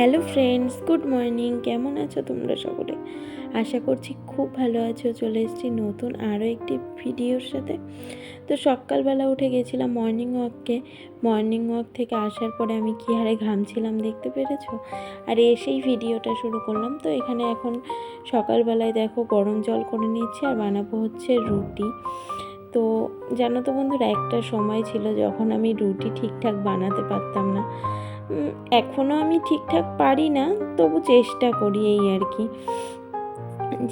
Hello friends, good morning. কেমন আছো তোমরা সকলে? আশা করছি খুব ভালো আছো। চলে এসেছি নতুন আরও একটি ভিডিওর সাথে। তো সকালবেলা উঠে গেছিলাম মর্নিং ওয়াককে মর্নিং ওয়াক থেকে আসার পরে আমি কী হারে ঘামছিলাম দেখতে পেরেছ? আর এসেই ভিডিওটা শুরু করলাম। তো এখানে এখন সকালবেলায় দেখো গরম জল করে নিচ্ছি আর বানাবো হচ্ছে রুটি। তো জানো তো বন্ধুরা, একটা সময় ছিল যখন আমি রুটি ঠিকঠাক বানাতে পারতাম না। এখনও আমি ঠিকঠাক পারি না, তবু চেষ্টা করি এই আর কি।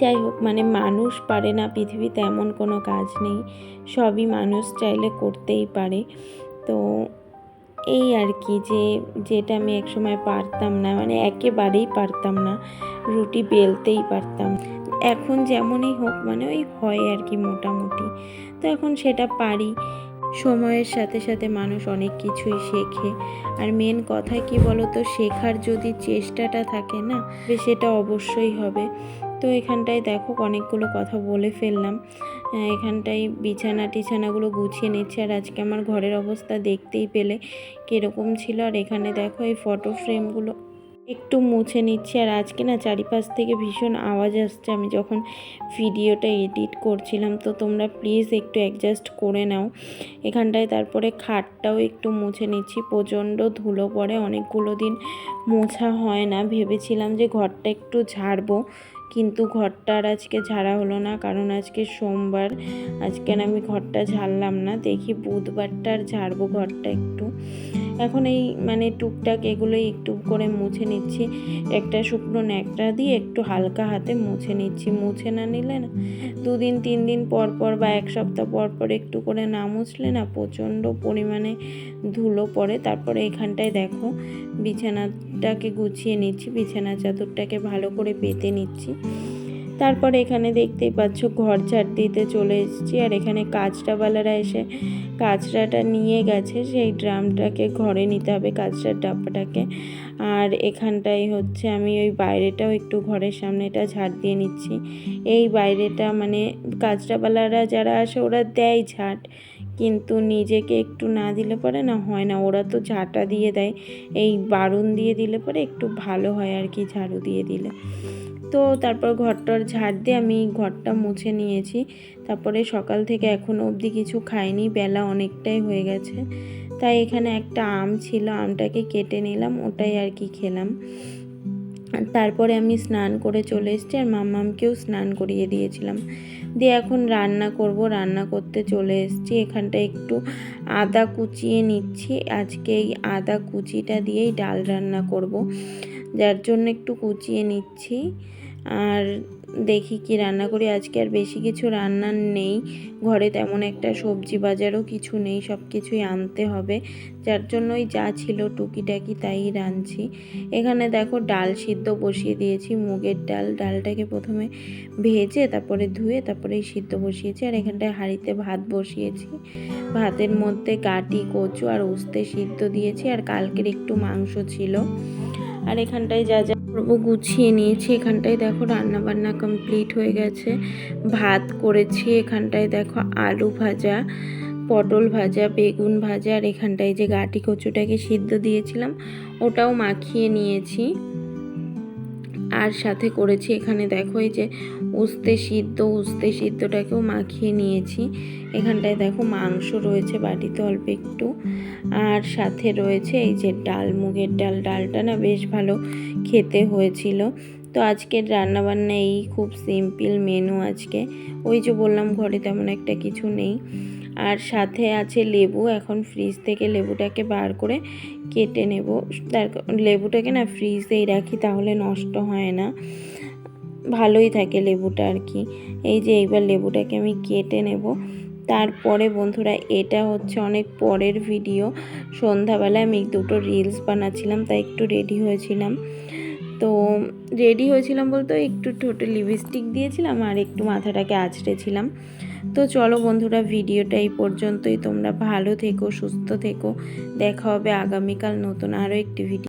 যাই হোক মানে মানুষ পারে না, পৃথিবীতে এমন কোনো কাজ নেই, সবই মানুষ চাইলে করতেই পারে। তো এই আর কি যে, যেটা আমি একসময় পারতাম না মানে একেবারেই পারতাম না, রুটি বেলতেই পারতাম। এখন যেমনই হোক মানে ওই হয় আর কি মোটামুটি। তো এখন সেটা পারি। সময়ের সাথে সাথে মানুষ অনেক কিছুই শেখে। আর মেন কথা কি বলো তো শেখার যদি চেষ্টাটা থাকে না, সেটা অবশ্যই হবে। তো এখানটায় দেখো অনেকগুলো কথা বলে ফেললাম। এখানটায় বিছানা টিছানাগুলো গুছিয়ে নিচ্ছে। আর আজকে আমার ঘরের অবস্থা দেখতেই পেলে কীরকম ছিল। আর এখানে দেখো এই ফটো ফ্রেমগুলো একটু মুছে নিচ্ছি। আর আজকে না চারিপাশ থেকে ভীষণ আওয়াজ আসছে। আমি যখন ভিডিওটা এডিট করছিলাম, তো তোমরা প্লিজ একটু অ্যাডজাস্ট করে নাও। এখানটায় তারপরে খাটটাও একটু মুছে নিচ্ছি। প্রচণ্ড ধুলো পড়ে, অনেকগুলো দিন মোছা হয় না। ভেবেছিলাম যে ঘরটা একটু ঝাড়বো, কিন্তু ঘরটা আর আজকে ঝাড়া হলো না, কারণ আজকে সোমবার। আজকে আমি ঘরটা ঝাড়লাম না। দেখি বুধবারটা আর ঝাড়বো ঘরটা একটু। এখন এই মানে টুকটাক এগুলোই একটু করে মুছে নিচ্ছি। একটা শুকনো ন্যাকড়া দিয়ে একটু হালকা হাতে মুছে নিচ্ছি। মুছে না নিলে না দুদিন, তিন দিন পর পর বা এক সপ্তাহ পর পর একটু করে না মুছলে না প্রচণ্ড পরিমাণে ধুলো পড়ে। তারপরে এখানটায় দেখো বিছানাটাকে গুছিয়ে নিচ্ছি, বিছানা চাদরটাকে ভালো করে পেতে নিচ্ছি। তারপরে এখানে দেখতেই পাচ্ছ ঘর ঝাড় দিতে চলে এসেছি। আর এখানে কাঁচরাওয়ালারা এসে কাঁচরাটা নিয়ে গেছে। সেই ড্রামটাকে ঘরে নিতে হবে কাঁচরার ডাব্বাটাকে। আর এখানটাই হচ্ছে আমি ওই বাইরেটাও একটু ঘরের সামনেটা ঝাড় দিয়ে নিচ্ছি। এই বাইরেটা মানে কাঁচরাওয়ালারা যারা আসে ওরা দেয় ঝাড়। কিন্তু নিজেকে একটু না দিলে পরে না হয় না। ওরা তো ঝাঁটা দিয়ে দেয়। এই বারুন দিয়ে দিলে পরে একটু ভালো হয় আর কি ঝাড়ু দিয়ে দিলে। তো তারপর ঘরটার ঝাড় দিয়ে আমি ঘরটা মুছে নিয়েছি। তারপরে সকাল থেকে এখনও অবধি কিছু খাইনি। বেলা অনেকটাই হয়ে গেছে। তাই এখানে একটা আম ছিল, আমটাকে কেটে নিলাম, ওটাই আর কি খেলাম। তারপরে আমি স্নান করে চলে এসেছি আর মাম্মামকেও স্নান করিয়ে দিয়েছিলাম। দিয়ে এখন রান্না করব, রান্না করতে চলে এসেছি। এখানটা একটু আদা কুচিয়ে নিচ্ছি। আজকে এই আদা কুচিটা দিয়েই ডাল রান্না করব। যার জন্য একটু কুচিয়ে নিচ্ছি। আর দেখি কি রান্না করি। আজকে আর বেশি কিছু রান্নার নেই। ঘরে তেমন একটা সবজি বাজারও কিছু নেই সব কিছুই আনতে হবে। যার জন্যই যা ছিল টুকিটাকি তাই রাঁধছি। এখানে দেখো ডাল সিদ্ধ বসিয়ে দিয়েছি, মুগের ডাল। ডালটাকে প্রথমে ভেজে, তারপরে ধুয়ে তারপরে সিদ্ধ বসিয়েছি। আর এখানটায় হাঁড়িতে ভাত বসিয়েছি। ভাতের মধ্যে কাটি কচু আর উস্তে সিদ্ধ দিয়েছি। আর কালকের একটু মাংস ছিল। আর এখানটায় যা যা করব গুছিয়ে নিয়েছি। এখানটায় দেখো রান্না বান্না কমপ্লিট হয়ে গেছে। ভাত করেছি, এখানটায় দেখো আলু ভাজা, পটল ভাজা, বেগুন ভাজা, আর এখানটায় যে গাটি কচুটাকে সিদ্ধ দিয়েছিলাম, ওটাও মাখিয়ে নিয়েছি। আর সাথে করেছি এখানে দেখো এই যে উস্তে সিদ্ধ, উস্তে সিদ্ধটাকেও মাখিয়ে নিয়েছি। এখানটায় দেখো মাংস রয়েছে বাটিতে অল্প একটু। আর সাথে রয়েছে এই যে ডাল, মুগের ডাল। ডালটা না বেশ ভালো খেতে হয়েছিল। তো আজকের রান্নাবান্না এই খুব সিম্পল মেনু আজকে। ওই যে বললাম ঘরে তেমন একটা কিছু নেই। আর সাথে আছে লেবু। এখন ফ্রিজ থেকে লেবুটাকে বার করে কেটে নেব। তার লেবুটাকে না ফ্রিজেই রাখি তাহলে নষ্ট হয় না। ভালোই থাকে লেবুটা আর কি। এই যে এইবার লেবুটাকে আমি কেটে নেব। তারপরে বন্ধুরা, এটা হচ্ছে অনেক পরের ভিডিও সন্ধ্যাবেলায় আমি দুটো রিলস বানাচ্ছিলাম তাই একটু রেডি হয়েছিলাম। তো রেডি হয়েছিলাম বলতে একটু ঠোঁটে লিপস্টিক দিয়েছিলাম আর একটু মাথাটাকে আছড়েছিলাম তো চলো বন্ধুরা ভিডিওটা এই পর্যন্তই। তোমরা ভালো থেকো, সুস্থ থেকো। দেখা হবে আগামীকাল নতুন আরও একটি ভিডিও